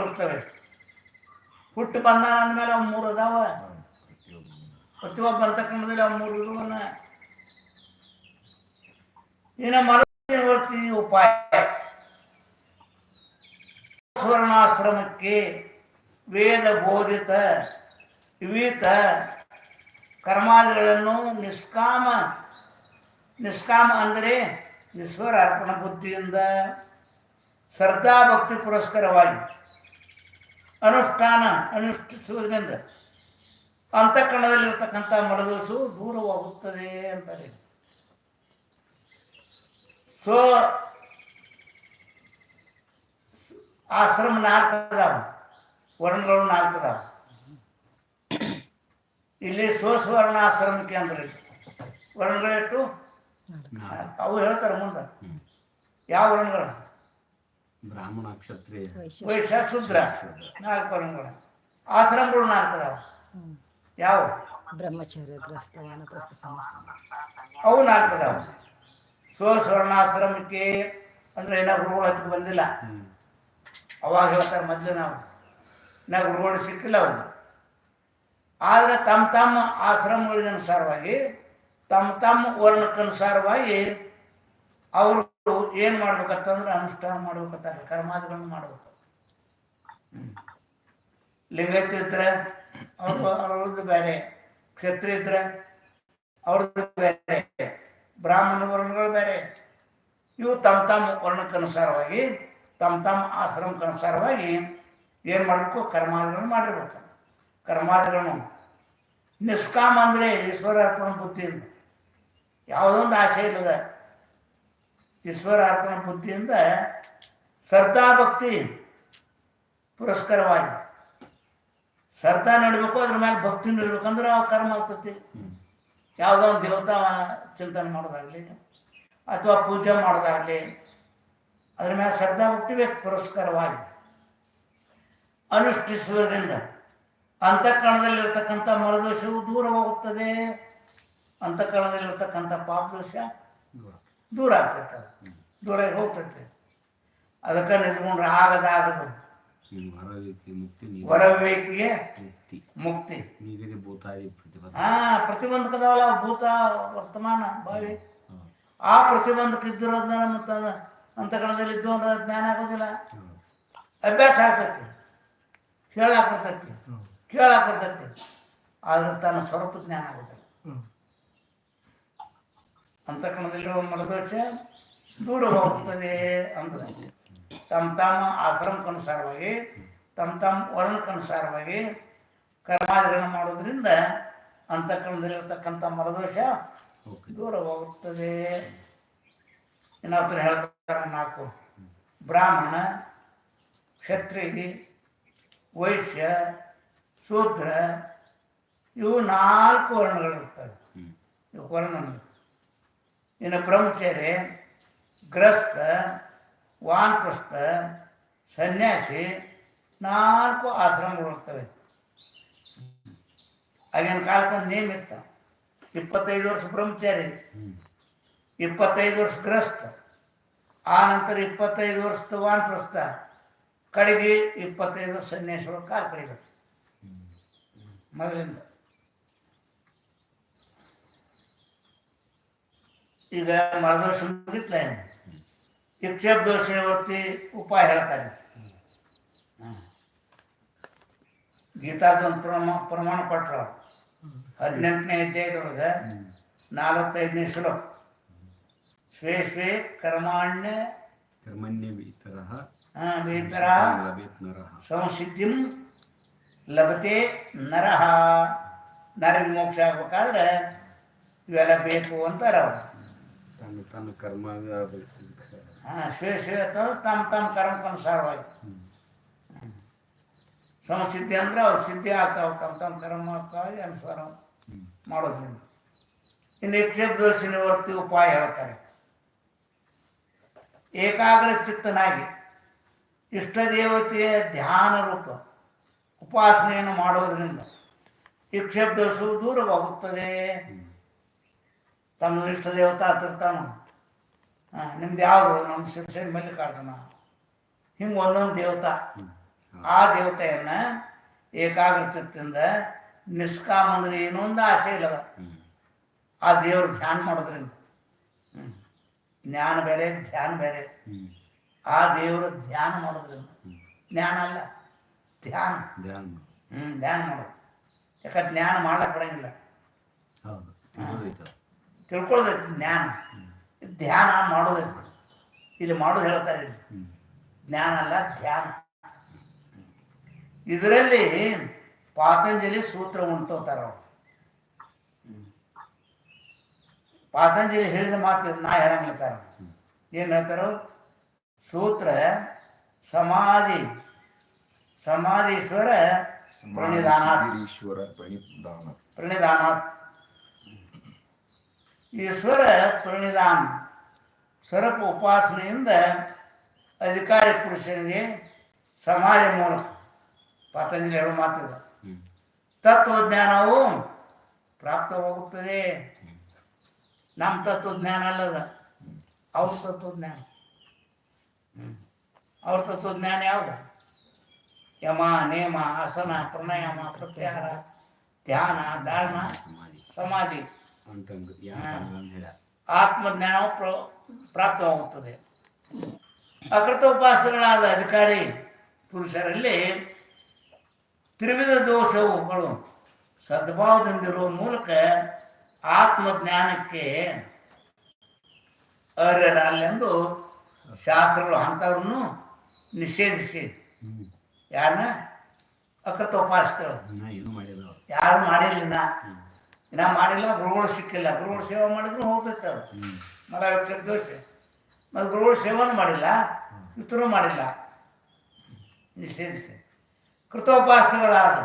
ಇರ್ತವೆ ಹುಟ್ಟು ಬಂದಾನ ಅಂದಮೇಲೆ ಅವ್ ಮೂರು ಅದಾವ. ಪ್ರತಿಯೊಬ್ಬ ಅಂತಕ್ಕಂಥದ್ದಲ್ಲಿ ಅವ್ ಮೂರು ಇರುವನ. ಏನ ಮರವರ್ತಿ ಉಪಾಯ. ಸುವರ್ಣಾಶ್ರಮಕ್ಕೆ ವೇದ ಬೋಧಿತ ವಿವಿಧ ಕರ್ಮಾದಿಗಳನ್ನು ನಿಷ್ಕಾಮ ನಿಷ್ಕಾಮ ಅಂದರೆ ನಿಸ್ವರ ಅರ್ಪಣ ಬುದ್ಧಿಯಿಂದ ಶ್ರದ್ಧಾ ಭಕ್ತಿ ಪುರಸ್ಕರವಾಗಿ. ಅನುಷ್ಠಾನ ಅನುಷ್ಠಿಸುವುದರಿಂದ ಅಂತಃಕರಣದಲ್ಲಿರ್ತಕ್ಕಂಥ ಮಲದೋಷವು ದೂರವಾಗುತ್ತದೆ ಅಂತಾರೆ ಸೊ ಆಶ್ರಮ ನಾಲ್ಕು ಅದಾವ ವರ್ಣಗಳು ನಾಲ್ಕು ಅದಾವ ಇಲ್ಲಿ ಸ್ವಸ್ವರ್ಣ ಆಶ್ರಮಕ್ಕೆ ಅಂದ್ರೆ ವರ್ಣಗಳೆಷ್ಟು? ಅವು ಹೇಳ್ತಾರೆ ಮುಂದೆ. ಯಾವ ವರ್ಣಗಳು? ಬ್ರಾಹ್ಮಣ ಕ್ಷತ್ರಿಯ ವೈಶ್ಯ ಶೂದ್ರ. ನಾಲ್ಕು ವರ್ಣಗಳು ಆಶ್ರಮಗಳು ನಾಲ್ಕು ಅದಾವ ಯಾವ? ಬ್ರಹ್ಮಚರ್ಯ ಗ್ರಸ್ತ ವಾನಪ್ರಸ್ಥ ಸಮಸ್ತ. ಅವು ನಾಲ್ಕು ಅದಾವ ಸ್ವಸ್ವರ್ಣಾಶ್ರಮಕ್ಕೆ ಅಂದ್ರೆ ಎಲ್ಲ ಗುರುಗಳು ಹತ್ತಿರ ಬಂದಿಲ್ಲ. ಅವಾಗ ಹೇಳ್ತಾರೆ ಮೊದಲು ನಾವು. ನಾ ಗುರುಗಳು ಸಿಕ್ಕಿಲ್ಲ ಅವ್ರು. ಆದರೆ ತಮ್ಮ ತಮ್ಮ ಆಶ್ರಮಗಳಿಗನುಸಾರವಾಗಿ ತಮ್ಮ ತಮ್ಮ ವರ್ಣಕ್ಕನುಸಾರವಾಗಿ ಅವರು ಏನು ಮಾಡ್ಬೇಕಂತಂದ್ರೆ ಅನುಷ್ಠಾನ ಮಾಡ್ಬೇಕಂತಾರೆ, ಕರ್ಮಾದಿಗಳನ್ನು ಮಾಡ್ಬೇಕು. ಹ್ಮ್. ಲಿಂಗಾಯತ ಇದ್ರೆ ಅವ್ರು ಅವ್ರದ್ದು ಬೇರೆ ಕ್ಷತ್ರಿಯ ಇದ್ರೆ ಅವ್ರದ್ದು ಬೇರೆ, ಬ್ರಾಹ್ಮಣ ವರ್ಣಗಳು ಬೇರೆ. ಇವು ತಮ್ಮ ತಮ್ಮ ವರ್ಣಕ್ಕನುಸಾರವಾಗಿ ತಮ್ಮ ತಮ್ಮ ಆಶ್ರಮಕ್ಕನುಸಾರವಾಗಿ ಏನು ಮಾಡಬೇಕು? ಕರ್ಮಾದಿಗಳನ್ನು ಮಾಡಿರ್ಬೇಕು. ಕರ್ಮಾದಿಗಳನ್ನು ನಿಷ್ಕಾಮ ಅಂದರೆ ಈಶ್ವರ ಅರ್ಪಣ ಬುದ್ಧಿಯಿಂದ ಯಾವುದೊಂದು ಆಸೆ ಇಲ್ಲದ ಈಶ್ವರ ಅರ್ಪಣ ಬುದ್ಧಿಯಿಂದ ಶ್ರದ್ಧಾಭಕ್ತಿ ಪುರಸ್ಕರವಾಗಿ. ಶ್ರದ್ಧಾ ನಡಬೇಕು, ಅದ್ರ ಮೇಲೆ ಭಕ್ತಿ ನಡಿಬೇಕಂದ್ರೆ ಆ ಕರ್ಮ ಆಗ್ತತಿ. ಯಾವುದೋ ದೇವತಾ ಚಿಂತನೆ ಮಾಡೋದಾಗಲಿ, ಅಥವಾ ಪೂಜೆ ಮಾಡೋದಾಗಲಿ, ಅದ್ರ ಮೇಲೆ ಶ್ರದ್ಧಾ ಭಕ್ತಿ ಬೇಕು, ಪುರಸ್ಕಾರವಾಗಿ. ಅನುಷ್ಠಿಸುವುದರಿಂದ ಅಂತಃಕರಣದಲ್ಲಿರ್ತಕ್ಕಂಥ ಮರದೋಷವು ದೂರ ಹೋಗುತ್ತದೆ. ಅಂತಃಕರಣದಲ್ಲಿರ್ತಕ್ಕಂಥ ಪಾಪದೋಷ ದೂರ. ಆಗ್ತೈತೆ ಅದು. ದೂರ ಹೋಗ್ತೈತೆ. ಅದಕ್ಕೆ ನಿಜಗೊಂಡ್ರೆ ಆಗದ ಆಗದು. ಹೊರಬೇಕಿಗೆ ಮುಕ್ತಿ ಹಾ ಪ್ರತಿಬಂಧಕದವಲ್ಲ ಭೂತ ವರ್ತಮಾನ ಭಾವಿ. ಆ ಪ್ರತಿಬಂಧಕ ಇದ್ದಿರೋದನ್ನ ಮತ್ತು ಅಂತಃಕರಣದಲ್ಲಿ ಇದ್ದು ಅನ್ನೋ ಜ್ಞಾನ ಆಗೋದಿಲ್ಲ. ಅಭ್ಯಾಸ ಆಗ್ತೈತಿ. ಕೇಳಾಕ್ ಬರ್ತೈತಿ. ಕೇಳಾಕ್ ಬರ್ತೈತಿ. ಆದ್ರೆ ತನ್ನ ಸ್ವರೂಪ ಜ್ಞಾನ ಆಗೋದಿಲ್ಲ. ಅಂತಃಕರಣದಲ್ಲಿರುವ ಮಲದೋಷ ದೂರ ಹೋಗ್ತದೆ ಅಂತ ತಮ್ಮ ತಮ್ಮ ಆಶ್ರಮಕ್ಕನುಸಾರವಾಗಿ ತಮ್ಮ ತಮ್ಮ ವರ್ಣಕ್ಕನುಸಾರವಾಗಿ ಕರ್ಮಾದಿಗಳನ್ನು ಮಾಡೋದ್ರಿಂದ ಅಂತಃಕರಣದಲ್ಲಿರತಕ್ಕಂಥ ಮಲದೋಷ ದೂರ ಹೋಗುತ್ತದೆ ಇನ್ನೊಬ್ಬರು ಹೇಳ್ತಾರೆ ನಾಲ್ಕು. ಬ್ರಾಹ್ಮಣ, ಕ್ಷತ್ರಿಯ, ವೈಶ್ಯ, ಶೂದ್ರ, ಇವು ನಾಲ್ಕು ವರ್ಣಗಳಿರ್ತವೆ. ಇವು ವರ್ಣಗಳು. ಇನ್ನು ಬ್ರಹ್ಮಚರ್ಯ ಗ್ರಸ್ತ ವಾನಪ್ರಸ್ಥ, ಸನ್ಯಾಸಿ ನಾಲ್ಕು ಆಶ್ರಮಗಳು ಇರ್ತವೆ. ಆಗಿನ ಕಾಲಕ್ಕೊಂದು ನೇಮ್ ಇರ್ತಾವೆ ಇಪ್ಪತ್ತೈದು ವರ್ಷ ಬ್ರಹ್ಮಚಾರಿ ಹ್ಮ್. ಇಪ್ಪತ್ತೈದು ವರ್ಷ ಗ್ರಸ್ತ ಆ ನಂತರ ಇಪ್ಪತ್ತೈದು ವರ್ಷದ ವಾನಪ್ರಸ್ಥ, ಕಡೆಗೆ ಇಪ್ಪತ್ತೈದು ವರ್ಷ ಸನ್ಯಾಸಿಗಳು ಕಾಲ್ ಕಡಿಬೇಕು ಮೊದಲಿಂದ. ಈಗ ಮರದೋಷ ಮುಗಿತ್ಲ ಏನು ಇಕ್ಷೇಪ ದೋಷ ನಿವೃತ್ತಿ ಉಪಾಯ ಹೇಳ್ತಾರೆ ಹ್ಮ್. ಗೀತಾದೊಂದು ಪ್ರಮಾ ಪ್ರಮಾಣ ಪಟ್ರ ಹದಿನೆಂಟನೇ ಅಧ್ಯಾಯದೊಳಗೆ ಹ್ಮ್. ನಾಲ್ವತ್ತೈದನೇ ಶ್ಲೋಕ ಸ್ವೇ ಸ್ವೇ ಕರ್ಮಾಣ್ಯ ಕರ್ಮಣ್ಯ ಇತರ ಆ, ವೇತರ ಲಭೇತ್ ನರಃ ಸಂಸಿದ್ಧಿಂ ಲಭತೆ ನರಹ ನರಿಗೆ ಮೋಕ್ಷ ಆಗ್ಬೇಕಾದ್ರೆ ಇವೆಲ್ಲ ಬೇಕು ಅಂತಾರೆ ಅವರು ತನ್ನ ತನ್ನ ಕರ್ಮ ಹಾಂ ಶ್ರೇ ಶ್ರೀ ತಮ್ಮ ತಮ್ಮ ಕರ್ಮಕ್ಕನುಸಾರವಾಗಿ ಅನುಸಾರವಾಗಿ ಸಂಸಿದ್ಧಿ ಅಂದ್ರೆ ಅವ್ರು ಸಿದ್ಧಿ ಆಗ್ತಾವೆ ತಮ್ಮ ತಮ್ಮ ಕರ್ಮಕ್ಕಾಗಿ ಅನುಸಾರ ಮಾಡೋದ್ರಿಂದ. ಇನ್ನು ನಿಕ್ಷೇಪ ದೋಷ ನಿವೃತ್ತಿ ಉಪಾಯ ಹೇಳ್ತಾರೆ. ಏಕಾಗ್ರ ಚಿತ್ತನಾಗಿ ಇಷ್ಟ ದೇವತೆಯ ಧ್ಯಾನ ರೂಪ ಉಪಾಸನೆಯನ್ನು ಮಾಡೋದರಿಂದ ದೋಷವು ದೂರವಾಗುತ್ತದೆ. ತಮ್ಮ ಇಷ್ಟ ದೇವತಾ ಹತ್ತಿರ್ತಾನ ನಿಮ್ದು ಯಾರು ನಮ್ಮ ಶಿವಸೇನ ಮೇಲೆ ಕಾಡ್ತಾನ ಹಿಂಗೆ ಒಂದೊಂದು ದೇವತಾ. ಆ ದೇವತೆಯನ್ನು ಏಕಾಗ್ರಚಿತ್ತಿಂದ ನಿಷ್ಕಾಮ ಅಂದ್ರೆ ಏನೋ ಒಂದು ಆಸೆ ಇಲ್ಲದ. ಆ ದೇವ್ರ ಧ್ಯಾನ ಮಾಡೋದ್ರಿಂದ. ಜ್ಞಾನ ಬೇರೆ ಧ್ಯಾನ ಬೇರೆ. ಆ ದೇವರ ಧ್ಯಾನ ಮಾಡೋದ್ರಿಂದ. ಜ್ಞಾನ ಅಲ್ಲ ಧ್ಯಾನ. ಧ್ಯಾನ ಹ್ಮ್ ಧ್ಯಾನ ಮಾಡೋದು ಯಾಕಂದ್ರೆ ಜ್ಞಾನ ಮಾಡಕ್ಕೆ ಬರಂಗಿಲ್ಲ ಹೌದು. ತಿಳ್ಕೊಳ್ಳೋದೈತಿ ಜ್ಞಾನ. ಧ್ಯಾನ ಮಾಡೋದೈತಿ ಇಲ್ಲಿ ಮಾಡೋದು ಹೇಳ್ತಾರೆ ಜ್ಞಾನ ಅಲ್ಲ ಧ್ಯಾನ. ಇದರಲ್ಲಿ ಪಾತಂಜಲಿ ಸೂತ್ರ ಉಂಟು ಅವ್ರು. ಪಾತಂಜಲಿ ಹೇಳಿದ ಮಾತು ನಾ ಹೇಳಂಗಿರ್ತಾರ ಏನು ಹೇಳ್ತಾರೋ? ಸೂತ್ರ ಸಮಾಧಿ. ಸಮಾಧೀಶ್ವರ ಪ್ರಣಿಧಾನ ಪ್ರಣಿಧಾನ ಪ್ರಣಿಧಾನ ಈಶ್ವರ ಪ್ರಣಿಧಾನ ಸ್ವರೂಪ ಉಪಾಸನೆಯಿಂದ ಅಧಿಕಾರಿ ಪುರುಷನಿಗೆ ಸಮಾಧಿ ಮೂಲಕ. ಪತಂಜಲಿ ಹೇಳೋ ಮಾತಿದೆ ತತ್ವಜ್ಞಾನವು ಪ್ರಾಪ್ತವಾಗುತ್ತದೆ. ನಮ್ಮ ತತ್ವಜ್ಞಾನ ಅಲ್ಲದ ಅವ್ರ ತತ್ವಜ್ಞಾನ. ಅವ್ರ ತತ್ವಜ್ಞಾನ ಯಾವುದು? ಯಮ ನೇಮ ಆಸನ ಪ್ರಾಣಾಯಾಮ ಪ್ರತ್ಯಾಹಾರ ಧ್ಯಾನ ಧಾರಣ ಸಮಾಧಿ. ಯಾಕಂಗ ಹೇಳ ಆತ್ಮಜ್ಞಾನವು ಪ್ರ- ಪ್ರಾಪ್ತವಾಗುತ್ತದೆ. ಅಕೃತೋಪಾಸಗಳಾದ ಅಧಿಕಾರಿ ಪುರುಷರಲ್ಲಿ ತ್ರಿವಿಧ ದೋಷವುಗಳು ಸದ್ಭಾವದಿಂದಿರುವ ಮೂಲಕ ಆತ್ಮಜ್ಞಾನಕ್ಕೆ ಅರ್ಹರಲ್ಲೆಂದು ಶಾಸ್ತ್ರಗಳು ಅಂಥವ್ರನ್ನು ನಿಷೇಧಿಸಿ. ಯಾರನ್ನ ಏನು ಮಾಡಿಲ್ಲ ಯಾರು ಮಾಡಿಲ್ಲ ಇನ್ನ ಮಾಡಿಲ್ಲ ಗುರುಗಳು ಸಿಕ್ಕಿಲ್ಲ. ಗುರುಗಳು ಸೇವೆ ಮಾಡಿದ್ರು ಹೋಗ್ತೈತೆ ಅದು. ವೃಕ್ಷ ದೋಷ. ಮತ್ತು ಗುರುಗಳು ಸೇವನೂ ಮಾಡಿಲ್ಲ ಇತರೂ ಮಾಡಿಲ್ಲ. ನಿಷೇಧಿಸಿ ಕೃತೋಪಾಸಗಳಾದ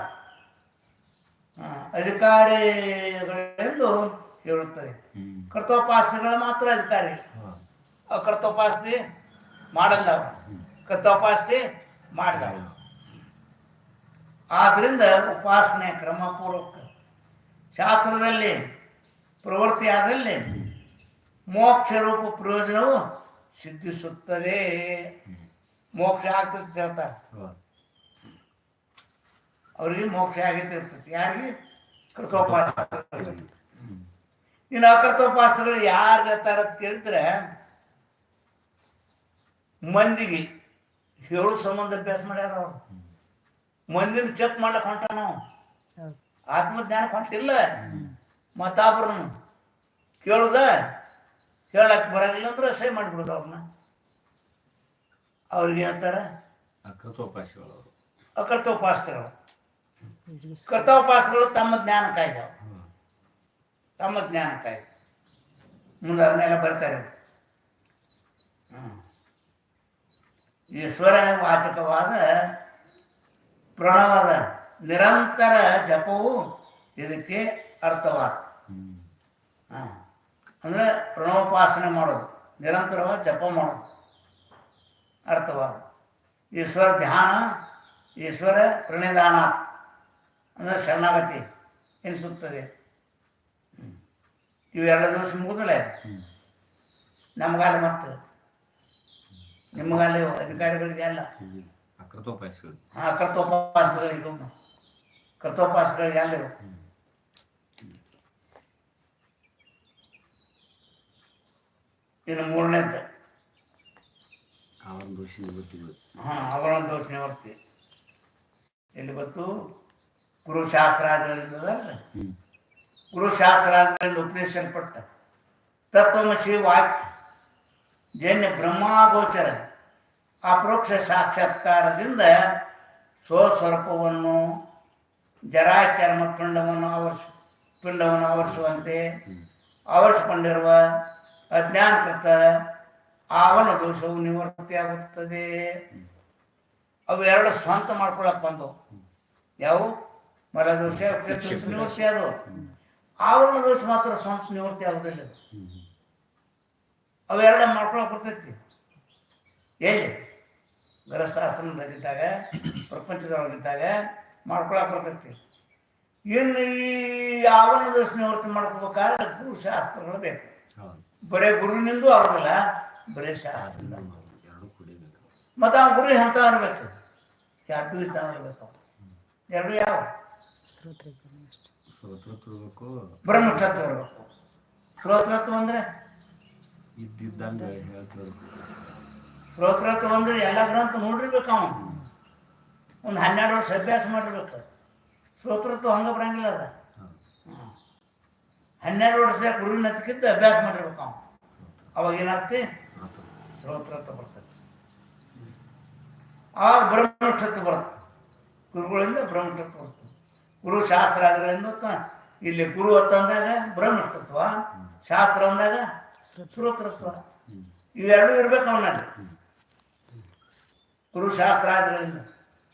ಅಧಿಕಾರಿಗಳೆಂದು ಹೇಳುತ್ತದೆ. ಕೃತೋಪಾಸ್ತಿಗಳ ಮಾತ್ರ ಅಧಿಕಾರಿ. ಆ ಕೃತೋಪಾಸ್ತಿ ಮಾಡಲ್ಲ ಕರ್ತೋಪಾಸ್ತಿ ಕೃತೋಪಾಸ್ತಿ ಮಾಡಿದ ಆದ್ದರಿಂದ ಉಪಾಸನೆ ಕ್ರಮಪೂರ್ವಕ ಶಾಸ್ತ್ರದಲ್ಲಿ, ಪ್ರವೃತ್ತಿಯಾದಲ್ಲಿ ಮೋಕ್ಷ ರೂಪ ಪ್ರಯೋಜನವು ಸಿದ್ಧಿಸುತ್ತದೆ. ಮೋಕ್ಷ ಆಗ್ತದೆ ಹೇಳ್ತಾರೆ. ಅವರಿಗೆ ಮೋಕ್ಷ ಆಗೈತೆ ಇರ್ತದೆ ಯಾರಿಗೆ? ಕೃತೋಪಾಸ ಇನ್ನು ಅಕೃತೋಪಾಸಗಳು ಯಾರು ಹೇಳ್ತಾರ ಅಂತ ಕೇಳಿದ್ರೆ, ಮಂದಿಗೆ ಹೇಳು ಸಂಬಂಧ ಅಭ್ಯಾಸ ಮಾಡ್ಯಾರ ಅವ್ರು. ಮಂದಿನ ಚೆಕ್ ಮಾಡ್ಲಕ್ಕೆ ಹೊಂಟ ನಾವು. ಕೊಟ್ಟಿಲ್ಲ. ಹೊಂಟಿಲ್ಲ ಮತ್ತಾಬ್ರನ್ನು ಕೇಳ್ದ ಹೇಳಕ್ ಬರಂಗಿಲ್ಲ ಅಂದ್ರೆ ಸಹಿ ಮಾಡಿಬಿಡೋದು ಅವ್ರನ್ನ ಅವ್ರಿಗೆ ಹೇಳ್ತಾರೆ ಅಕೃತೋಪಾಸಿಗಳು. ಅಕೃತೋಪಾಸಗಳು ಕೃತೋಪಾಸಗಳು ತಮ್ಮ ಜ್ಞಾನ ಅವು. ತಮ್ಮ ತಮ್ಮ ಜ್ಞಾನಕ್ಕಾಗಿ. ಮುಂದೆ ಅದನ್ನೆಲ್ಲ ಬರ್ತಾರೆ ಈ ಈಶ್ವರ ವಾಚಕವಾದ ಪ್ರಣವದ ನಿರಂತರ ಜಪವು ಇದಕ್ಕೆ ಅರ್ಥವಾದ. ಅಂದರೆ ಪ್ರಣೋಪಾಸನೆ ಮಾಡೋದು. ನಿರಂತರವಾಗಿ ಜಪ ಮಾಡೋದು. ಅರ್ಥವಾದ. ಈಶ್ವರ ಧ್ಯಾನ ಈಶ್ವರ ಪ್ರಣಿಧಾನ ಅಂದರೆ ಶರಣಾಗತಿ ಎನಿಸುತ್ತದೆ. ಇವೆರಡು ದಿವಸ ಮುಗಿದಲೇ ಹ್ಮ್ ನಮಗಾಲ ಮತ್ತು ಅಲ್ಲಿ ಅಧಿಕಾರಿಗಳಿಗೆ ಅಲ್ಲ. ಕರ್ತೋಪಾಸಗಳಿಗೆ ಕರ್ತೋಪಾಸಗಳಿಗೆ ಅಲ್ಲ. ಇನ್ನು ಮೂರನೇದ್ದು ಅವನ ದೋಷ ಹಾಂ ಅವರೊಂದು ದೋಷ ನಿವರ್ತಿ ಎಲ್ಲಿ ಗೊತ್ತು? ಗುರುಶಾಸ್ತ್ರಾದಿಗಳಿಂದ ಗುರುಶಾಸ್ತ್ರಾದಿಗಳಿಂದ ಉಪದೇಶಿಸಲ್ಪಟ್ಟ. ತತ್ವಮಶಿ ವಾಕ್ಯ ಜನ್ಯ ಬ್ರಹ್ಮಾಗೋಚರ ಅಪರೋಕ್ಷ ಸಾಕ್ಷಾತ್ಕಾರದಿಂದ ಸ್ವಸ್ವರೂಪವನ್ನು ಜರಾಚರ್ಮ ಪಿಂಡವನ್ನು ಆವರಿಸ ಪಿಂಡವನ್ನು ಆವರಿಸುವಂತೆ ಆವರಿಸಿಕೊಂಡಿರುವ ಅಜ್ಞಾನಕೃತ ಆವನ ದೋಷವು ನಿವೃತ್ತಿಯಾಗುತ್ತದೆ. ಅವು ಎರಡು ಸ್ವಂತ ಮಾಡ್ಕೊಳಕ್ ಬಂದವು. ಯಾವ? ಮರ ದೋಷ ನಿವೃತ್ತಿ ಅದು ಆವರಣ ದೋಷ ಮಾತ್ರ ಸ್ವಂತ ನಿವೃತ್ತಿ ಆಗುದಿಲ್ಲ. ಅವೆರಡ ಮಾಡ್ಕೊಳಕ್ ಬರ್ತೈತಿ. ಎಲ್ಲಿ? ಗೃಹಸ್ಥಾಶ್ರಮದಲ್ಲಿದ್ದಾಗ ಪ್ರಪಂಚದೊಳಗಿದ್ದಾಗ ಮಾಡ್ಕೊಳಕ್ ಬರ್ತೈತಿ. ಏನು ಈ ಆವರಣ ದೋಷ ನಿವೃತ್ತಿ ಮಾಡ್ಕೋಬೇಕಾದ್ರೆ ಗುರು ಶಾಸ್ತ್ರಗಳು ಬೇಕು. ಬರೇ ಗುರುವಿನಿಂದೂ ಆಗೋದಿಲ್ಲ ಬರೇ ಶಾಸ್ತ್ರದಿಂದ ಮತ್ತು ಆ ಗುರು ಎಂತ ಇರಬೇಕು? ಎರಡು ಇದ್ದ ಇರ್ಬೇಕು. ಎರಡು ಯಾವ? ಶ್ರೋತ್ರ ಬ್ರಹ್ಮ ಅಷ್ಟೇ ಸ್ತೋತ್ರ ಇರ್ಬೇಕು ಶ್ರೋತೃತ್ವ ಅಂದ್ರೆ ಶ್ರೋತ್ರತ್ವ ಅಂದ್ರೆ ಎಲ್ಲ ಗ್ರಂಥ ನೋಡಿರ್ಬೇಕು ಅವನು ಒಂದು ಹನ್ನೆರಡು ವರ್ಷ ಅಭ್ಯಾಸ ಮಾಡಿರ್ಬೇಕು. ಸ್ತೋತ್ರತ್ವ ಹಂಗೆ ಬರಂಗಿಲ್ಲ ಅದ. ಹನ್ನೆರಡು ವರ್ಷ ಗುರುವಿನ ಹತ್ತಕ್ಕಿಂತ ಅಭ್ಯಾಸ ಮಾಡಿರ್ಬೇಕು ಅವನು. ಅವಾಗ ಏನಾಗ್ತಿ? ಸ್ತೋತ್ರತ್ವ ಬರ್ತೈತಿ ಬರ್ತದೆ. ಆವಾಗ ಬ್ರಹ್ಮಸ್ತತ್ವ ಬರುತ್ತೆ. ಗುರುಗಳಿಂದ ಬ್ರಹ್ಮಸ್ತತ್ವ ಬರುತ್ತೆ. ಗುರು ಶಾಸ್ತ್ರಾದಿಗಳಿಂದ ತ- ಇಲ್ಲಿ ಗುರು ಅಂತಂದಾಗ ಬ್ರಹ್ಮಸ್ತತ್ವ ಶಾಸ್ತ್ರ ಅಂದಾಗ ಸ್ತೋತ್ರತ್ವ. ಇವೆರಡೂ ಇರ್ಬೇಕು ಅವನಲ್ಲಿ. ಗುರು ಶಾಸ್ತ್ರಾದಿಗಳಿಂದ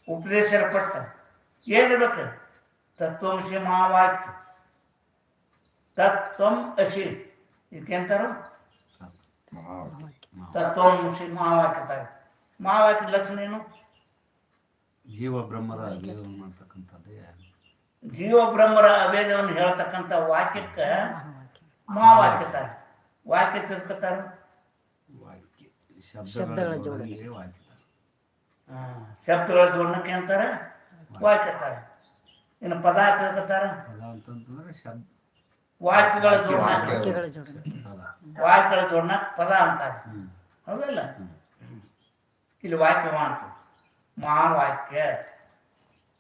ಉಪದೇಶ ಪಟ್ಟ. ಏನಿರ್ಬೇಕು ತತ್ವಂಶಿ ಮಹಾವಾಕ್ಯ ತತ್ವಂ ಅಶಿ. ಇದಕ್ಕೆಂತಾರು. ತತ್ವಂಶಿ ಮಹಾವಾಕ್ಯ ತಾರೆ ಮಹಾವಾಕ್ಯದ ಲಕ್ಷಣ ಏನು? ಜೀವ ಬ್ರಹ್ಮರ ಅಭೇದವನ್ನು ಮಾಡ್ತಕ್ಕಂಥದ್ದೇ. ಜೀವ ಬ್ರಹ್ಮರ ಅಭೇದವನ್ನು ಹೇಳ್ತಕ್ಕಂಥ ವಾಕ್ಯಕ್ಕೆ ಮಹಾವಾಕ್ಯ ಮಹಾವಾಕ್ಯ ತಾರೆ ವಾಕ್ಯ ತಿಳ್ಕೊತಾರ ವಾಕ್ಯ. ಶಬ್ದಗಳ ಶಬ್ದಗಳ ಜೋಡಣೆ. ವಾಕ್ಯ ಶಬ್ದಗಳ ಜೋಡಣಕ್ಕೆ ಅಂತಾರೆ ವಾಕ್ಯ ತಾರೆ ಇನ್ನು ಪದ ತಿಳ್ಕೊತಾರ? ಶಬ್ದ ವಾಕ್ಯಗಳ. ಜೋಡಣ ವಾಕ್ಯಗಳ ಜೋಡಣೆ ಪದ. ವಾಕ್ಯಗಳ ಜೋಡಣಕ್ಕೆ ಪದ ಅಂತಾರೆ. ಹೌದಲ್ಲ. ಇಲ್ಲಿ ವಾಕ್ಯ ಅಂತ. ಮಹಾವಾಕ್ಯ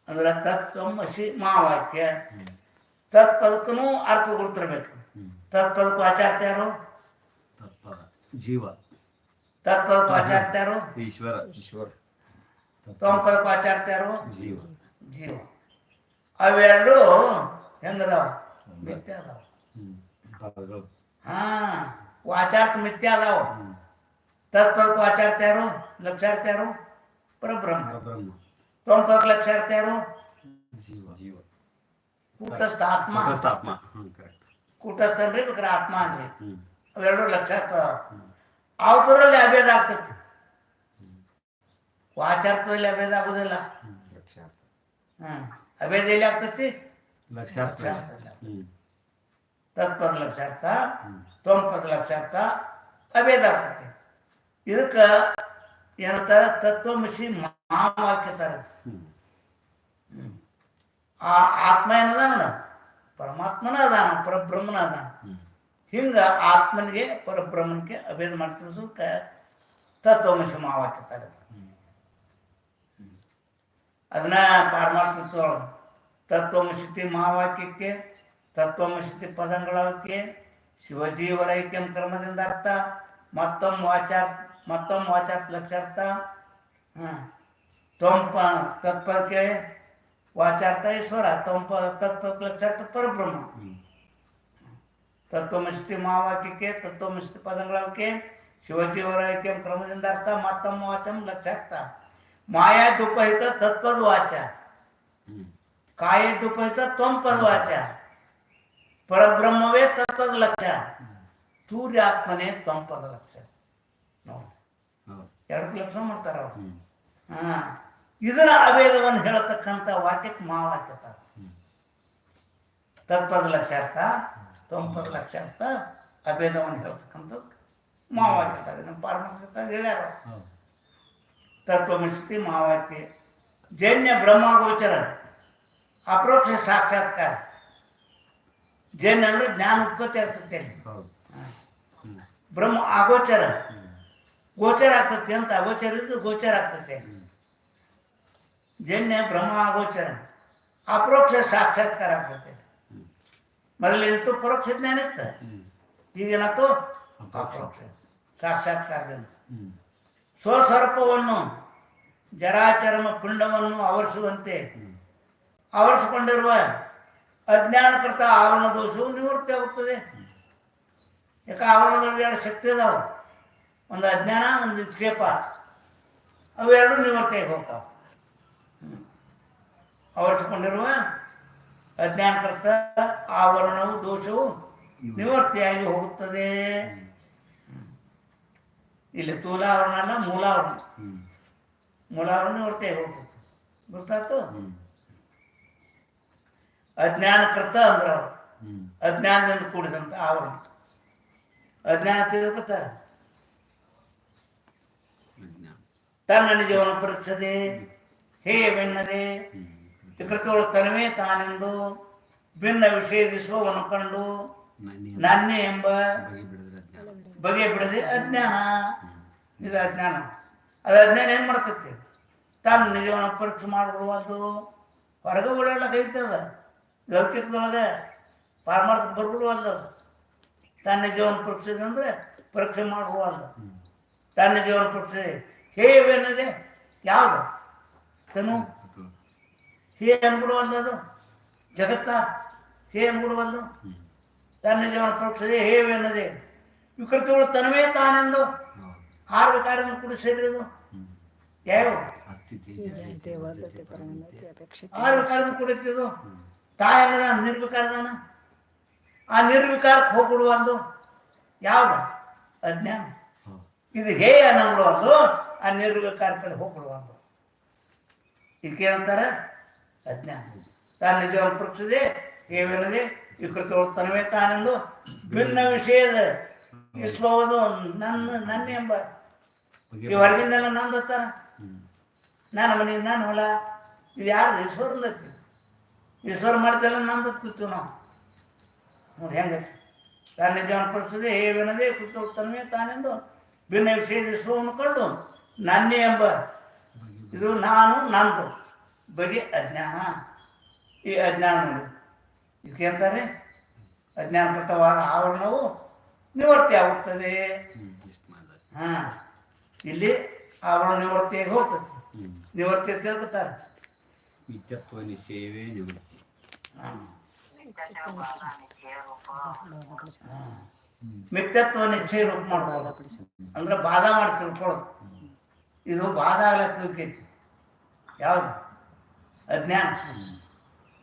ಅಂದ್ರೆ ತತ್ವಮಸಿ ಮಹಾವಾಕ್ಯ. ತತ್ಪದಕ್ಕೂ ಅರ್ಥ ಗುರುತಿರ್ಬೇಕು ತತ್ಪದ ತತ್ಪದಕ್ಕೂ ಆಚಾರ್ಯ ಯಾರು? ಜೀವ. ತತ್ಪದಕ್ಕೂ ಆಚಾರ್ಯ ಯಾರು? ಈಶ್ವರ. ಈಶ್ವರ. ತ್ವಂಪದಕ್ಕೂ ಆಚಾರ್ಯ ಯಾರು ಜೀವ ಜೀವ ಅವೆರಡು ಹೆಂಗದಾವ ಮಿಥ್ಯ ಅದಾವ ಹ್ಮ್. ಪದಗಳು ಹಾ ವಾಚಾರ್ಥ ಮಿಥ್ಯ ಅದಾವ ಹ್ಮ್. ತತ್ಪದಕ್ಕೂ ಆಚಾರ್ಯ ಯಾರು ಲಕ್ಷಾರ್ಥ ಯಾರು ಪರಬ್ರಹ್ಮ ಪರಬ್ರಹ್ಮ ತ್ವಂಪದಕ್ಕೆ ಲಕ್ಷಾರ್ಥ ಯಾರು ಜೀವ ಜೀವ ಕೂಟಸ್ಥ ಆತ್ಮ ತಟಸ್ಥಾತ್ಮ ಹ್ಮ್ ಕರೆಕ್ಟ್ ಕೂಟಸ್ಥ ಅನ್ರಿ ಬೇಕಾದ್ರೆ ಆತ್ಮ ಅನ್ರಿ ಹ್ಮ್ ಅವೆರಡು ಲಕ್ಷಾರ್ಥ ಅದಾವ ಅವತರಲ್ಲಿ ಅಭೇದ ಆಗ್ತೈತಿ ವಾಚಾರ್ಥದಲ್ಲಿ ಅಭೇದ ಆಗುದಿಲ್ಲ. ಹ್ಮ್. ಅಭೇದ ಎಲ್ಲಿ ಆಗ್ತತಿ? ತತ್ಪದ ಲಕ್ಷಾರ್ಥ ತ್ವಂಪದ ಲಕ್ಷಾರ್ಥ ಅಭೇದ ಆಗ್ತತಿ. ಇದಕ್ಕೆ ಏನಂತಾರ? ತತ್ವಮಸಿ ಮಹಾವಾಕ್ಯ ತರ ಆ ಆತ್ಮ ಏನದಾನ? ಪರಮಾತ್ಮನ ಅದಾನ ಪರಬ್ರಹ್ಮನ ಅದಾನ. ಹಿಂಗ ಆತ್ಮನಿಗೆ ಪರಬ್ರಹ್ಮನಿಗೆ ಅಭೇದ ಮಾಡಿ ತತ್ವಮಶಿ ತತ್ವಮಸಿ ಮಹಾವಾಕ್ಯ ತರ ಹ್ಮ್ ಅದನ್ನ ಪಾರಮಾರ್ಥಿತ್ವ ತತ್ವಮಸಿತಿ ಮಹಾವಾಕ್ಯಕ್ಕೆ ತತ್ವಮಸಿತಿ ಪದಂಗಳಕ್ಕೆ ಶಿವಜೀವರ ಐಕ್ಯಂ ಕ್ರಮದಿಂದ ಅರ್ಥ ಮತ್ತೊಮ್ಮೆ ವಾಚಾರ್ ಮತ್ತೊಮ್ಮೆ ವಾಚಾರ್ಥ ಲಕ್ಷಾರ್ಥ ಹಾಂ ತ್ವಂಪ ತತ್ಪದಕ್ಕೆ ವಾಚಾರ್ಥ ಈಶ್ವರ ತ್ವಂಪ ತತ್ಪದ ಲಕ್ಷಾರ್ಥ ಪರಬ್ರಹ್ಮ. ಹ್ಮ್. ತತ್ವಮಸಿತಿ ಮಹಾವಾಕ್ಯಕ್ಕೆ ತತ್ವಮಸಿತಿ ಪದಗಳಕ್ಕೆ ಶಿವಜೀವರ ಐಕ್ಯಂ ಕ್ರಮದಿಂದ ಅರ್ಥ ಮತ್ತೊಮ್ಮೆ ವಾಚಂ ಲಕ್ಷಾರ್ಥ. ಮಾಯಾ ದುಪಹಿತ ತತ್ಪದ ವಾಚ ಹ್ಮ್ ಕಾಯ ದುಪಹಿತ ತ್ವಂಪದ ವಾಚ ಪರಬ್ರಹ್ಮವೇ ತತ್ಪದ ಲಕ್ಷ ಸೂರ್ಯಾತ್ಮನೇ ತ್ವಂಪದ ಲಕ್ಷ ನೋಡಿ ಹೌದು ಎರಡು ಲಕ್ಷ ಮಾಡ್ತಾರ ಅವ್ರು ಹ್ಮ್ ಹಾ ಇದರ ಅಭೇದವನ್ನು ಹೇಳತಕ್ಕಂಥ ವಾಕ್ಯಕ್ಕೆ ಮಹಾವಾಕ್ಯ ತರ ಹ್ಮ್ ತತ್ಪದ ಲಕ್ಷಾರ್ಥ ತ್ವಂಪದ ಲಕ್ಷಾರ್ಥ ಅಭೇದವನ್ನು ಹೇಳ್ತಕ್ಕಂಥದ್ದು ಮಹಾವಾಕ್ಯ ತರ ನಮ್ಮ ಪಾರಮಾರ್ಥ ಹೇಳ್ಯಾರ ಅವ್ರು. ಹೌದು ತತ್ವಮಸ್ತಿ ಮಹಾವಾಕ್ಯ ಜನ್ಯ ಬ್ರಹ್ಮಗೋಚರ. ಅಪರೋಕ್ಷ ಸಾಕ್ಷಾತ್ಕಾರ. ಜನ್ಯ ಅಂದ್ರೆ ಜ್ಞಾನ ಉತ್ಪತ್ತಿ ಆಗ್ತೈತೆ. ಬ್ರಹ್ಮ ಅಗೋಚರ. ಗೋಚರ ಆಗ್ತೈತಿ ಅಂತ ಅಗೋಚರ ಇದ್ದು ಗೋಚರ ಆಗ್ತೈತೆ. ಜನ್ಯ ಬ್ರಹ್ಮ ಅಗೋಚರ. ಅಪರೋಕ್ಷ ಸಾಕ್ಷಾತ್ಕಾರ ಆಗ್ತೈತೆ. ಮೊದಲೇನಿತ್ತು ಪರೋಕ್ಷ ಜ್ಞಾನ ಇತ್ತು. ಈಗೇನಾಯ್ತು? ಅಪರೋಕ್ಷ. ಸಾಕ್ಷಾತ್ಕಾರದಿಂದ. ಸ್ವಸರ್ಪವನ್ನು ಜರಾಚರಮ ಪಿಂಡವನ್ನು ಆವರಿಸುವಂತೆ ಆವರಿಸಿಕೊಂಡಿರುವ ಅಜ್ಞಾನಕೃತ ಆವರಣ ದೋಷವು ನಿವೃತ್ತಿ ಆಗುತ್ತದೆ ಯಾಕೆ ಆವರಣಗಳಿಗೆ ಎರಡು ಶಕ್ತಿ ಇದಾವೆ ಒಂದು ಅಜ್ಞಾನ, ಒಂದು ವಿಕ್ಷೇಪ ಅವೆರಡು ಆಗಿ ಹೋಗ್ತಾವ. ಆವರಿಸಿಕೊಂಡಿರುವ ಅಜ್ಞಾನಕೃತ ಆವರಣವು, ದೋಷವು ನಿವೃತ್ತಿಯಾಗಿ ಹೋಗುತ್ತದೆ. ಇಲ್ಲಿ ತೂಲಾವರಣ ಅಲ್ಲ ಮೂಲಾವರಣ ಮೂಲಾವರಣ ನೋಡ್ತೇವೆ ಹೋಗ್ತದೆ ಗೊತ್ತಾಯ್ತು? ಅಜ್ಞಾನಕೃತ ಅಂದ್ರ ಅಜ್ಞಾನದಿಂದ ಕೂಡಿದಂತ ಆವರಣ. ಅಜ್ಞಾನ ತಿಳ್ಕೊತಾರ ತನ್ನ ನಿಜವನ್ನು ಹೇ ಬೆಣ್ಣದೆ ಕೃತಗಳು ತನವೇ ತಾನೆಂದು, ಭಿನ್ನ ವಿಷೇದಿಸುವವನು ಕಂಡು ನಾನೇ ನಾನೇ ಎಂಬ ಬಗೆ ಬಿಡದೆ ಅಜ್ಞಾನ. ಇದು ಅಜ್ಞಾನ. ಅದು ಅಜ್ಞಾನ ಏನು ಮಾಡ್ತೈತಿ? ತಾನು ನಿಜವನ್ನು ಪರೀಕ್ಷೆ ಮಾಡಿರುವಂಥದ್ದು ಹೊರಗೆ ಓಡಾಡ್ಲಕ್ಕೆ ಐತದ ಲೌಕಿಕದೊಳಗೆ ಬರ್ಬಿಡುವಲ್ಲ ಅದು ತನ್ನ ನಿಜವನ್ನು ಪರೀಕ್ಷೆ ಅಂದರೆ ಪರೀಕ್ಷೆ ಮಾಡುವಲ್ಲ ತನ್ನ ನಿಜವನ್ನು ಪರೀಕ್ಷೆ ಹೇವೆನ್ನದೆ ಯಾವುದು? ತನು? ಹೇ ಅಂದ್ಬಿಡುವಂಥದ್ದು ಅದು ಜಗತ್ತ? ಹೇ ಅನ್ಬಿಡುವಲ್ಲ ತನ್ನ ನಿಜವನ್ನು ಪರೀಕ್ಷೆ ಹೇವೆನ್ನದೆ ವಿಕೃತಿಗಳು ತನವೇ ತಾನೆಂದು ವಿಕಾರವನ್ನು ಕೂಡ ಸೇರಿದು ಯಾರು ವಿಕಾರವನ್ನು ಕುಡಿತಿದ್ದು ತಾಯಲ್ಲದ ನಿರ್ವಿಕಾರದಾನ ಆ ನಿರ್ವಿಕಾರಕ್ಕೆ ಹೋಗ್ಬಿಡುವಲ್ದು ಯಾವುದು? ಅಜ್ಞಾನ. ಇದು ಹೇಯ ಅನ್ನಬಿಡುವಲ್ದು ಆ ನಿರ್ವಿಕಾರ ಕಡೆ ಹೋಗ್ಬಿಡುವಂದು ಇದಕ್ಕೇನಂತಾರೆ? ಅಜ್ಞಾನ. ತಾನು ನಿಜವಾಗಿ ಪ್ರಕ್ಷದೆ ಹೇವೆಲ್ಲದೆ ವಿಕೃತಿಗಳು ತನವೇ ತಾನೆಂದು. ಭಿನ್ನ ವಿಷಯದ ಇಸ್ಬೋದು ನನ್ನ ನನ್ನ ಎಂಬ ಈ ಹೊರಗಿಂದೆಲ್ಲ ನಂದು ಹತ್ತಾರ ನನ್ನ ಮನೆ ನನ್ನ ಹೊಲ. ಇದು ಯಾರ್ದು? ಈಶ್ವರನ ಐತಿ ಈಶ್ವರ ಮಾಡಿದೆಲ್ಲ ನಂದು ಕೂತು ನಾವು. ನೋಡಿ ಹೆಂಗೈತಿ ತಾನೇ ನಿಜವನ್ನು ಪಡಿಸದೆ ಏ ಕೂತು ಹೋಗ್ತಾನೆ ತಾನೆಂದು ಭಿನ್ನ ವಿಷಯದ ಈಶ್ವರವನ್ನು ಕಂಡು ನನ್ನೇ ಎಂಬ ಇದು ನಾನು ನಂದು ಬಗೆ ಅಜ್ಞಾನ. ಈ ಅಜ್ಞಾನ ನೋಡಿ. ಇದಕ್ಕೆ ಅಂತಾರೆ ಅಜ್ಞಾನಕೃತವಾದ ಆವರಣವು ನಿವರ್ತಿ ಆಗುತ್ತದೆ. ಹಾ ಇಲ್ಲಿ ಆವರಣ ನಿವರ್ತಿಯಾಗಿ ಹೋಗ್ತದೆ. ನಿವರ್ತಿ ಅಂತ ಹೇಳ್ಕೊತಾರೆ ವಿದ್ಯತ್ವ ನಿಶ್ಚಯವೇ ನಿವೃತ್ತಿ. ಮಿಥ್ಯತ್ವ ನಿಶ್ಚಯ ರೂಪ ಮಾಡ್ಬೋದು. ಅಂದ್ರೆ ಬಾಧ ಮಾಡಿ ತಿಳ್ಕೊಳ್ಳೋದು. ಇದು ಬಾಧ ಆಗ್ಲಕ್ಕೆ ಯಾವುದು? ಅಜ್ಞಾನ.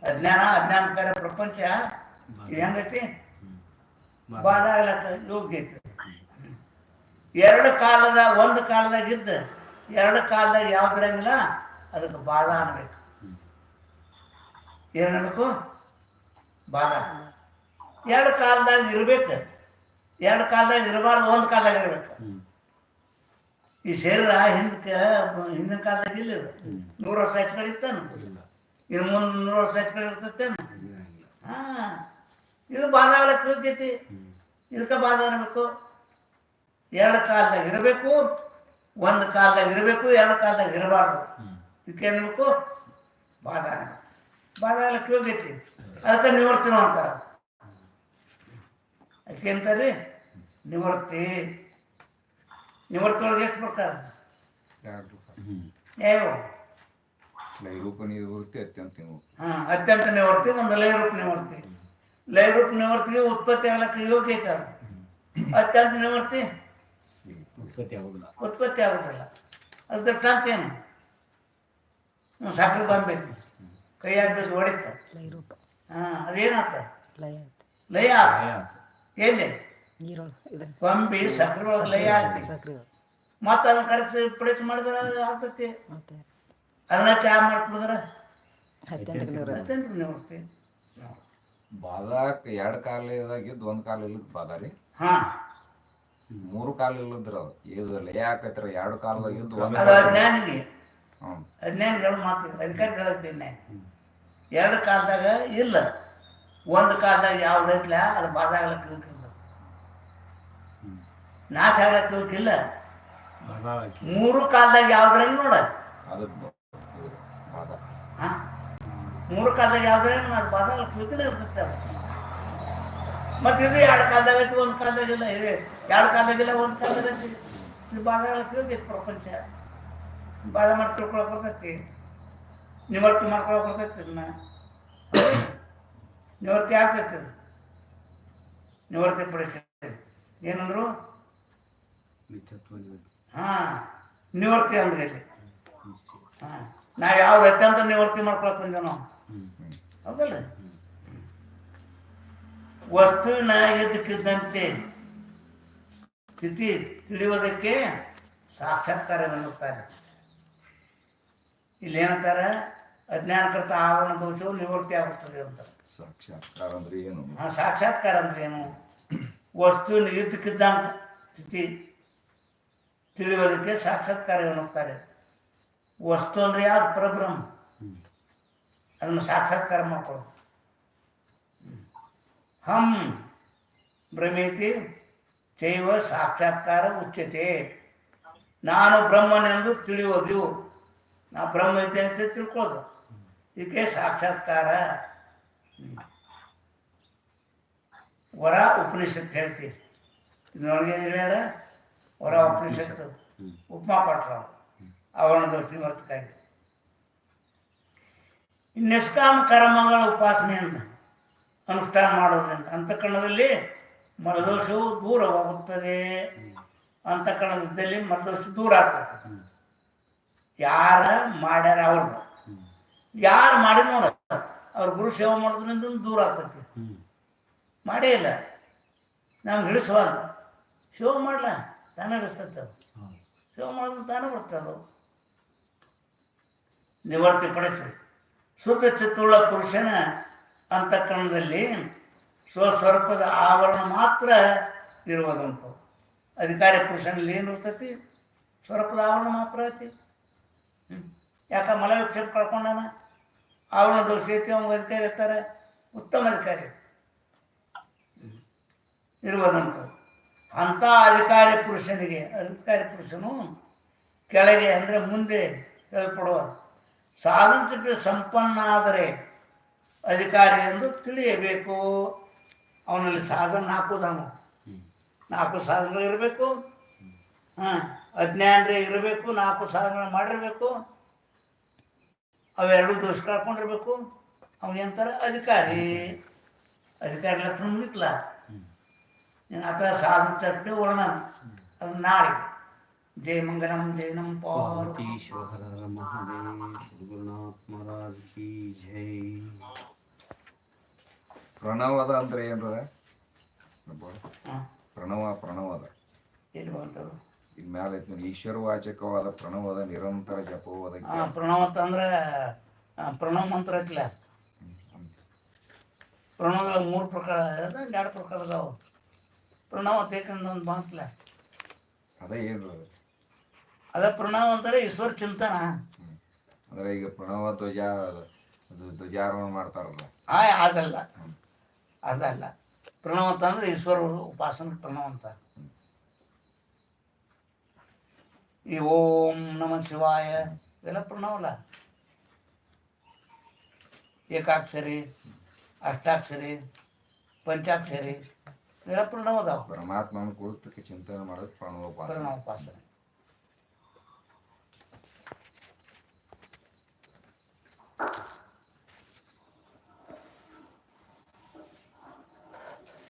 ಅಜ್ಞಾನ ಅಜ್ಞಾನಕಾರ ಪ್ರಪಂಚ. ಇದು ಹೆಂಗೈತಿ ಯೋಗ್ಯ ಐತಿ ಎರಡು ಕಾಲದ, ಒಂದು ಕಾಲದಾಗ ಇದ್ದ, ಎರಡು ಕಾಲದಾಗ ಯಾವ್ದಿರಂಗಿಲ್ಲ ಅದಕ್ಕೆ ಬಾಧ ಅನ್ಬೇಕು. ಏನಕ್ಕು ಬಾಧ ಎರಡು ಕಾಲದಾಗ ಇರ್ಬೇಕು, ಎರಡು ಕಾಲದಾಗ ಇರಬಾರ್ದು, ಒಂದು ಕಾಲದಾಗ ಇರ್ಬೇಕು. ಈ ಶರೀರ ಹಿಂದಕ್ಕೆ ಹಿಂದಿನ ಕಾಲದಾಗ ಇಲ್ಲ ನೂರು ವರ್ಷ ಹೆಚ್ಚು ಇತ್ತಾನ ಇನ್ನು ಮುಂದೆ ನೂರು ವರ್ಷ ಹೆಚ್ಚು ಇರ್ತೈತೇನು ಹಾ. ಇದು ಬಾಧ ಕೃತಿ ಇದಕ್ಕೆ ಬಾಧ ಬೇಕು. ಎರಡು ಕಾಲದಾಗ ಇರಬೇಕು ಒಂದು ಕಾಲದಾಗ ಇರಬೇಕು ಎರಡು ಕಾಲದಾಗ ಇರಬಾರ್ದು. ಇದಕ್ಕೆ ಬೇಕು? ಬಾಧ ಅನ್ಬೇಕು ಬಾಧ ಆಗ್ಲಕ್ಕೆ ಹೋಗೈತಿ ಅದಕ್ಕೆ ನಿವರ್ತನ ಅಂತಾರ. ಅದಕ್ಕೆ ಅಂತಾರೆ ನಿವೃತ್ತಿ. ನಿವೃತ್ತಿ ಒಳಗೆ ಎಷ್ಟು ಪ್ರಕಾರ? ಎರಡು ಯಾವ ಲೈರೂಪ ನಿವೃತ್ತಿ ಅತ್ಯಂತ ನಿವೃತ್ತಿ. ಹಾ ಅತ್ಯಂತ ನಿವೃತ್ತಿ ಒಂದು ನಿವೃತ್ತಿ. ಲಯರೂಪ ನಿವೃತ್ತಿಗೆ ಉತ್ಪತ್ತಿ ಆಗ್ಲಕ್ಕೆ ಯೋಗ್ಯ ಐತಲ್ಲ ಅತ್ಯಂತ ನಿವೃತ್ತಿ? ಉತ್ಪತ್ತಿ ಆಗುದಿಲ್ಲ. ಉತ್ಪತ್ತಿ ಆಗೋದಿಲ್ಲ. ಅದು ದೃಷ್ಟಾಂತ ಏನು? ಸಕ್ಕರೆ ಬಾಂಬೆ ಕೈ ಹಾಕ್ಬೇಕು ಹೊಡಿತ. ಲೈರೂಪ ಹಾ ಅದೇನಾತ? ಲಯ ಆತ. ಎಲ್ಲಿ? ಸಕ್ರೆ ಕೊಂಬಿ ಸಕ್ಕರೆ ಒಳಗೆ ಲಯ ಆಗ್ತಿ ಸಕ್ರೆ ಒಳಗೆ ಮತ್ತೆ ಅದನ್ನ ಕರೆಕ್ಟ್ ಪ್ಲೇಸ್ ಮಾಡಿದ್ರೆ ಆಗ್ತೈತಿ. ಮತ್ತೆ? ಅದನ್ನ ಚಾ ಮಾಡ್ಬಿಡಿದ್ರೆ? ನಿವೃತ್ತಿ. ಅತ್ಯಂತ ನಿವೃತ್ತಿ. ಬಾದಾಕ್ ಎರಡು ಕಾಲ ಇದ್ದಾಗಿದ್ದು ಒಂದು ಕಾಲ ಇಲ್ಲದ ಬಾದ ರೀ ಹಾ. ಮೂರು ಕಾಲ ಇಲ್ಲದ್ರ ಅದು. ಇದು ಲಯ ಆಕೈತ್ರ ಎರಡು ಕಾಲದಾಗಿದ್ದು ಒಂದು ಅದು ಅಜ್ಞಾನಿಗೆ. ಹ್ಞೂ ಅಜ್ಞಾನಿಗಳು ಮಾತು ಅಧಿಕಾರಿಗಳಾಗ್ತೀನಿ ಎರಡು ಕಾಲದಾಗ ಇಲ್ಲ. ಒಂದು ಕಾಲದಾಗ ಯಾವ್ದೈತ್ಲ ಅದು ಬಾಧ ಆಗ್ಲಕ್ಕೆ ಹೋಗಿಲ್ಲ ನಾಶ ಆಗ್ಲಕ್ಕೆ ಹೋಗಿಲ್ಲ ಹಾಕಿ. ಮೂರು ಕಾಲದಾಗ ಯಾವ್ದ್ರಂಗ ನೋಡ. ಅದು ಮೂರು ಕಾಲದಾಗ ಯಾವುದೇ ಅದು ಬಾಧ ಕೂತಲೇ ಇರ್ತದೆ ಇರ್ತೈತೆ ಅದು. ಮತ್ತೆ ಇದು ಎರಡು ಕಾಲದಾಗ ಐತಿ ಒಂದು ಕಾಲದಾಗಿಲ್ಲ ಇದೆ ಎರಡು ಕಾಲದಾಗಿಲ್ಲ ಒಂದು ಕಾಲದಾಗ ಐತಿ. ಇದು ಬಾಧ ಆಗ್ಲಕ್ಕೆ ಹೋಗೈತಿ ಪ್ರಪಂಚ. ಬಾಧ ಮಾಡಿ ತಿಳ್ಕೊಳಕ್ ಬರ್ತೈತಿ. ನಿವರ್ತಿ ಮಾಡ್ಕೊಳಕ್ ಬರ್ತೈತಿ ಇದನ್ನ ನಿವೃತ್ತಿ ಆಗ್ತೈತಿ ಅದು. ನಿವರ್ತಿ ಪಡಿಸ್ತೈತಿ. ಏನಂದ್ರು? ಹಾಂ ನಿವೃತ್ತಿ ಅಂದ್ರೆ ಇಲ್ಲಿ. ಹಾಂ ನಾವು ಯಾವ್ದು ಅತ್ಯಂತ ನಿವರ್ತಿ ಮಾಡ್ಕೊಳಕ್ ಬಂದೆ ನಾವು ಹ್ಮ್ ಹೌದಲ್ಲ? ವಸ್ತುವಿನ ಎದಕ್ಕಿದ್ದಂತೆ ಸ್ಥಿತಿ ತಿಳಿಯೋದಕ್ಕೆ ಸಾಕ್ಷಾತ್ಕಾರ ಎನ್ನುತ್ತಾರೆ. ಇಲ್ಲಿ ಏನಂತಾರೆ? ಅಜ್ಞಾನಕೃತ ಆವರಣ ದೋಷವು ನಿವೃತ್ತಿ ಆಗುತ್ತದೆ ಅಂತ. ಸಾಕ್ಷಾತ್ಕಾರ ಅಂದ್ರೆ ಏನು? ಹಾ ಸಾಕ್ಷಾತ್ಕಾರ ಅಂದ್ರೆ ಏನು? ವಸ್ತುವಿನ ಇದ್ದಕ್ಕಿದ್ದಂತ ಸ್ಥಿತಿ ತಿಳಿಯೋದಕ್ಕೆ ಸಾಕ್ಷಾತ್ಕಾರ ಎನ್ನುತ್ತಾರೆ. ವಸ್ತು ಅಂದ್ರೆ ಯಾರು? ಪರಬ್ರಹ್ಮ. ಹ್ಮ್. ಅದನ್ನು ಸಾಕ್ಷಾತ್ಕಾರ ಮಾಡ್ಕೊಳ್ಳೋದು. ಹಂ ಭ್ರಮೇತಿ ಚೈವ ಸಾಕ್ಷಾತ್ಕಾರ ಉಚ್ಯತೆ. ನಾನು ಬ್ರಹ್ಮನೆಂದು ತಿಳಿಯೋದು ನಾ ಬ್ರಹ್ಮ ಇದ್ದೇನೆ ಅಂತ ತಿಳ್ಕೊಳ್ಳೋದು. ಇದಕ್ಕೆ ಸಾಕ್ಷಾತ್ಕಾರ. ವರ ಉಪನಿಷತ್ ಹೇಳ್ತೀವಿ ಇದನ್ನೊಳಗೆ ಹೇಳ್ಯಾರ? ವರ ಉಪನಿಷತ್ತು. ಉಪಮಾ ಪಾಠ. ಅವನ ದೃಷ್ಟಿ ನಿವರ್ತಕ್ಕಾಗಿ ನಿಷ್ಕಾಮ ಕರ್ಮಗಳ ಅಂತ ಅನುಷ್ಠಾನ ಮಾಡೋದ್ರಿಂದ. ಅಂತಃಕರಣದಲ್ಲಿ ಮರದೋಷವು ದೂರವಾಗುತ್ತದೆ. ಅಂತಃಕರಣದಲ್ಲಿ ಮರದೋಷ ದೂರ ಆಗ್ತದೆ. ಯಾರ ಮಾಡ್ಯಾರ ಅವ್ರದ್ದು. ಯಾರು ಮಾಡಿ ನೋಡ, ಅವ್ರ ಗುರು ಸೇವೆ ಮಾಡೋದ್ರಿಂದ ದೂರ ಆಗ್ತೈತಿ. ಮಾಡೇ ಇಲ್ಲ. ನಾನು ಹಿಡಿಸುವಾಗ ಸೇವೆ ಮಾಡಲ, ತಾನೇ ಹಿಡಿಸ್ತೈತೆ. ಸೇವೆ ಮಾಡೋದು ತಾನೇ ಬರ್ತದೆ ನಿವರ್ತಿ ನಿವರ್ತಿಪಡಿಸಿ ಶುದ್ಧ ಚಿತ್ತುಳ್ಳ ಪುರುಷನ ಅಂತಃಕರಣದಲ್ಲಿ ಸ್ವಸ್ವರೂಪದ ಆವರಣ ಮಾತ್ರ ಇರುವುದುಂಟು. ಅಧಿಕಾರಿ ಪುರುಷನಲ್ಲಿ ಏನು ಇರ್ತೈತಿ? ಸ್ವರೂಪದ ಆವರಣ ಮಾತ್ರ ಐತಿ. ಯಾಕ ಮಲ ವಿಕ್ಷೇಪ ಕಳ್ಕೊಂಡಾನ? ಆವರಣ ದೋಷ ಐತಿ ಅವ್ನಿಗೆ ಅಧಿಕಾರಿ ಇರ್ತಾರೆ ಉತ್ತಮ ಅಧಿಕಾರಿ. ಇರುವುದುಂಟು. ಅಂಥ ಅಧಿಕಾರಿ ಪುರುಷನಿಗೆ, ಅಧಿಕಾರಿ ಪುರುಷನು ಕೆಳಗೆ ಅಂದರೆ ಮುಂದೆ ಹೇಳಲ್ಪಡುವ ಸಾಧನ ಸಂಪನ್ನ ಆದರೆ ಅಧಿಕಾರಿ ಎಂದು ತಿಳಿಯಬೇಕು. ಅವನಲ್ಲಿ ಸಾಧನ ನಾಲ್ಕು ಧಾಮ ನಾಲ್ಕು ಸಾಧನಗಳು ಇರಬೇಕು. ಹಾಂ ಅಜ್ಞಾನರೇ ಇರಬೇಕು ನಾಲ್ಕು ಸಾಧನಗಳು ಮಾಡಿರಬೇಕು. ಅವೆರಡು ದೋಷ ಕಳ್ಕೊಂಡಿರ್ಬೇಕು. ಅವನೆಂತಾರೆ ಅಧಿಕಾರಿ. ಅಧಿಕಾರಿ ಲಕ್ಷಣ ಮುಗಿತ್ಲ. ನೀನು ಆತ ಸಾಧನ ಚಟ್ನಿ ವರ್ಣನ. ಅದು ನಾಳೆ. ಜಯ ಮಂಗಲಂ पार्वतीश्वर ಪಾರ್ವತಿ ಪಾರ್ವತೀಶ್ವರ ಮಹಾದೇವ ಗುರುನಾಥ್ ಜೈ ಪ್ರಣವದ ಅಂದ್ರೆ ಏನ್ರ ಪ್ರಣವ ಪ್ರಣವದ ಏನು ಇನ್ ಮ್ಯಾಲ ಐತಿ ನೋಡಿ ಈಶ್ವರವಾಚಕವಾದ ಪ್ರಣವದ ನಿರಂತರ ಜಪವಾದ ಪ್ರಣವ ಅಂತಂದ್ರೆ ಪ್ರಣವ ಮಂತ್ರ ಐತಿಲ್ಲ ಪ್ರಣವಗಳ ಮೂರು ಪ್ರಕಾರ ಎರಡು ಪ್ರಕಾರ ಅದಾವ ಪ್ರಣವ ತೇಕಂದ ಒಂದು ಬಂತಲ್ಲ ಅದೇ ಏನ್ರ ಅದು? ಪ್ರಣವ ಅಂತಾರೆ ಈಶ್ವರ ಚಿಂತನ. ಅಂದ್ರೆ ಈಗ ಪ್ರಣವ ಧ್ವಜ ಅದು ಧ್ವಜಾರೋಹಣ ಮಾಡ್ತಾರಲ್ಲ. ಆ ಅದಲ್ಲ. ಅದಲ್ಲ. ಪ್ರಣವ ಅಂತ ಅಂದ್ರೆ ಈಶ್ವರ ಉಪಾಸನ ಪ್ರಣವ ಅಂತ. ಈ ಓಂ ನಮ ಶಿವಾಯ ಇದೆಲ್ಲ ಪ್ರಣವಲ್ಲ ಏಕಾಕ್ಷರಿ ಅಷ್ಟಾಕ್ಷರಿ ಪಂಚಾಕ್ಷರಿ ಇದೆಲ್ಲ ಪ್ರಣವ ಅದಾವ. ಪರಮಾತ್ಮನ ಕುರಿತಕ್ಕೆ ಚಿಂತನೆ ಮಾಡೋದು ಪ್ರಣವೋಪಾಸನೆ ಪ್ರಣವ ಉಪಾಸನೆ.